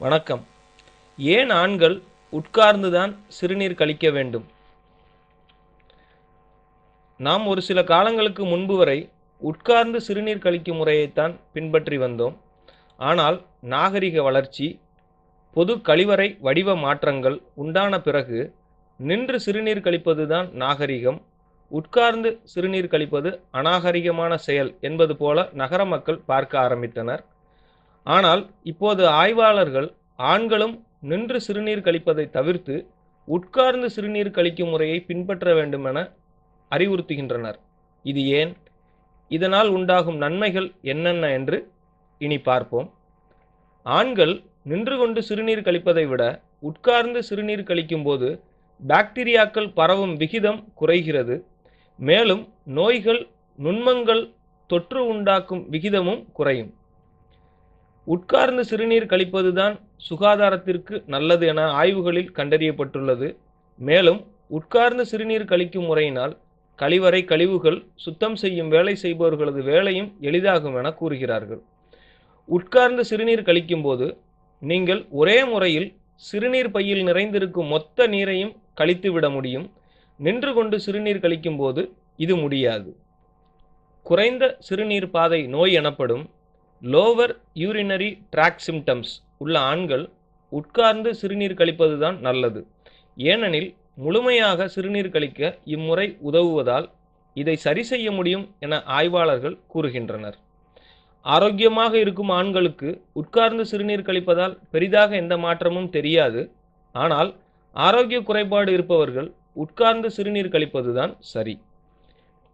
வணக்கம். ஏன் ஆண்கள் உட்கார்ந்துதான் சிறுநீர் கழிக்க வேண்டும்? நாம் ஒரு சில காலங்களுக்கு முன்பு வரை உட்கார்ந்து சிறுநீர் கழிக்கும் முறையைத்தான் பின்பற்றி வந்தோம். ஆனால் நாகரிக வளர்ச்சி பொது கழிவறை வடிவ மாற்றங்கள் உண்டான பிறகு நின்று சிறுநீர் கழிப்பதுதான் நாகரிகம் உட்கார்ந்து சிறுநீர் கழிப்பது அநாகரிகமான செயல் என்பது போல நகர மக்கள் பார்க்க ஆரம்பித்தனர். ஆனால் இப்போது ஆய்வாளர்கள் ஆண்களும் நின்று சிறுநீர் கழிப்பதை தவிர்த்து உட்கார்ந்து சிறுநீர் கழிக்கும் முறையை பின்பற்ற வேண்டுமென அறிவுறுத்துகின்றனர். இது ஏன்? இதனால் உண்டாகும் நன்மைகள் என்னென்ன என்று இனி பார்ப்போம். ஆண்கள் நின்று கொண்டு சிறுநீர் கழிப்பதை விட உட்கார்ந்து சிறுநீர் கழிக்கும்போது பாக்டீரியாக்கள் பரவும் விகிதம் குறைகிறது. மேலும் நோய்கள் நுண்மங்கள் தொற்று உண்டாக்கும் விகிதமும் குறையும். உட்கார்ந்து சிறுநீர் கழிப்பதுதான் சுகாதாரத்திற்கு நல்லது என ஆய்வுகளில் கண்டறியப்பட்டுள்ளது. மேலும் உட்கார்ந்து சிறுநீர் கழிக்கும் முறையினால் கழிவறை கழிவுகள் சுத்தம் செய்யும் வேலை செய்பவர்களது வேலையும் எளிதாகும் என கூறுகிறார்கள். உட்கார்ந்து சிறுநீர் கழிக்கும்போது நீங்கள் ஒரே முறையில் சிறுநீர் பையில் நிறைந்திருக்கும் மொத்த நீரையும் கழித்து விட முடியும். நின்று கொண்டு சிறுநீர் கழிக்கும்போது இது முடியாது. குறைந்த சிறுநீர் பாதை நோய் எனப்படும் லோவர் யூரினரி ட்ராக் சிம்டம்ஸ் உள்ள ஆண்கள் உட்கார்ந்து சிறுநீர் கழிப்பதுதான் நல்லது. ஏனெனில் முழுமையாக சிறுநீர் கழிக்க இம்முறை உதவுவதால் இதை சரி செய்ய முடியும் என ஆய்வாளர்கள் கூறுகின்றனர். ஆரோக்கியமாக இருக்கும் ஆண்களுக்கு உட்கார்ந்து சிறுநீர் கழிப்பதால் பெரிதாக எந்த மாற்றமும் தெரியாது. ஆனால் ஆரோக்கிய குறைபாடு இருப்பவர்கள் உட்கார்ந்து சிறுநீர் கழிப்பதுதான் சரி.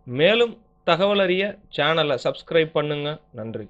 மேலும் தகவலறிய சேனலை சப்ஸ்கிரைப் பண்ணுங்க. நன்றி.